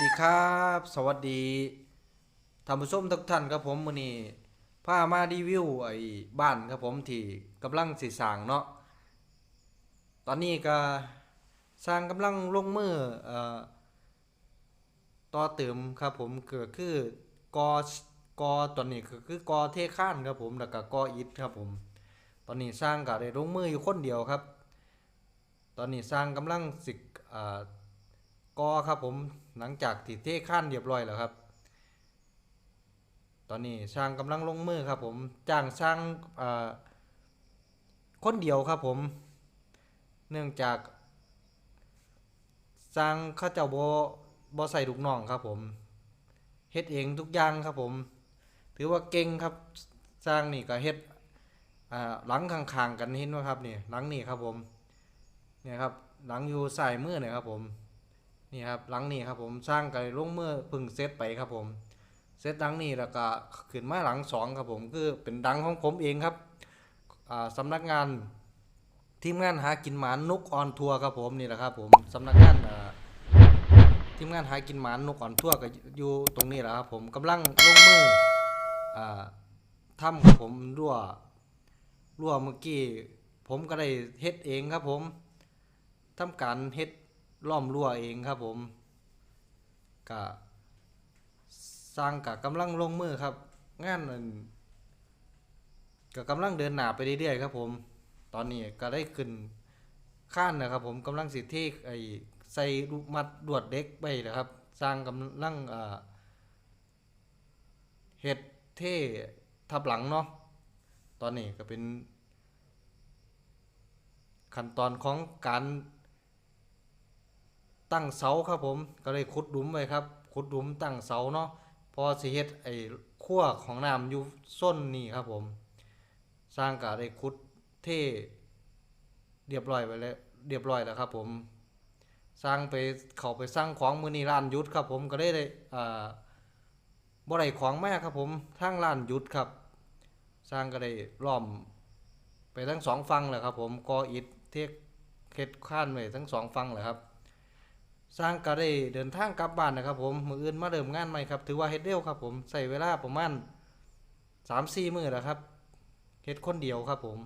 ดีครับ สวัสดีท่านผู้ชมทุกท่านครับผมมื้อนี้พามารีวิวไอ้บ้านครับผมที่กำลังสิสร้างเนาะตอนนี้ก็สร้างกำลังลงมือเอ่อต่อเติมครับผมก็คือกอกอตอนนี้ก็คือกอเทข้านครับผมแล้วก็กออิฐครับผม ตอนนี้สร้างก็ได้ลงมืออยู่คนเดียวครับ ตอนนี้สร้างกำลังสิอ่า กอครับผมหลังจากที่เทขั้นเรียบร้อยแล้วครับ ตอนนี้ช่างกำลังลงมือครับผมจ้างช่างคนเดียวครับผม เนื่องจากสร้างเข้าเจ้าบ่บ่ใส่ลูกน้องครับผมเฮ็ดเองทุกอย่างครับผม ถือว่าเก่งครับสร้างนี่ก็เฮ็ดหลังข้างๆกันเห็นว่าครับนี่หลังนี่ครับผมเนี่ยครับหลังอยู่ซ้ายมือเนี่ยครับผม นี่ครับหลังนี้ครับผมสร้างกันลงเมื่อพึ่งเซตไปครับผมเซตหลังนี้แล้วก็ขึ้นมาหลังสองครับผมคือเป็นดังของผมเองครับอ่าสำนักงานทีมงานหากินหมานนุกออนทัวร์ครับผมนี่แหละครับผมสำนักงานทีมงานหากินหมานนุกออนทัวร์ก็อยู่ตรงนี้แหละครับผมกำลังลงมือทำครับผมรั่วรั่วเมื่อกี้ผมก็ได้เฮ็ดเองครับผมทำการเฮ็ด ล้อมรั้วเองครับผมกะสร้างกะกำลังลงมือครับ งานนั้นก็กำลังเดินหนาไปเรื่อยๆครับผม ตอนนี้ก็ได้ขึ้นข้านนะครับผมกำลังสิเทไอใส่ลูกมัดดวดเด็กไปนะครับ สร้างกำลังอ่าเฮ็ดเท่ทับหลังเนาะตอนนี้ก็เป็นขั้นตอนของการ ตั้งเสาครับผมก็เลยขุดหลุมไว้ครับขุดหลุมตั้งเสาเนาะพอสิเฮ็ดไอ้ขั้วของน้ำอยู่ส้นนี่ครับผม สร้างก็ได้ขุดเท่เรียบร้อยไปแล้วเรียบร้อยแล้วครับผมสร้างไปเขาไปสร้างของมือนี่ร้านยุดครับผมก็ได้ได้อ่าบ่ได้ของแม่ครับผมทางร้านยุดครับ สร้างก็ได้ล้อม ไปทั้งสองฝั่งแหละครับผมกออิฐเทกเฮ็ดข้านไว้ทั้งสองฝั่งแหละครับ สร้างก็ได้เดินทางกลับบ้านนะครับ ผมมืออื่นมาเริ่มงานใหม่ครับ ถือว่าเฮ็ดเร็วครับ ผมใส่เวลาประมาณสามสี่มือแล้วครับเฮ็ดคนเดียวครับผม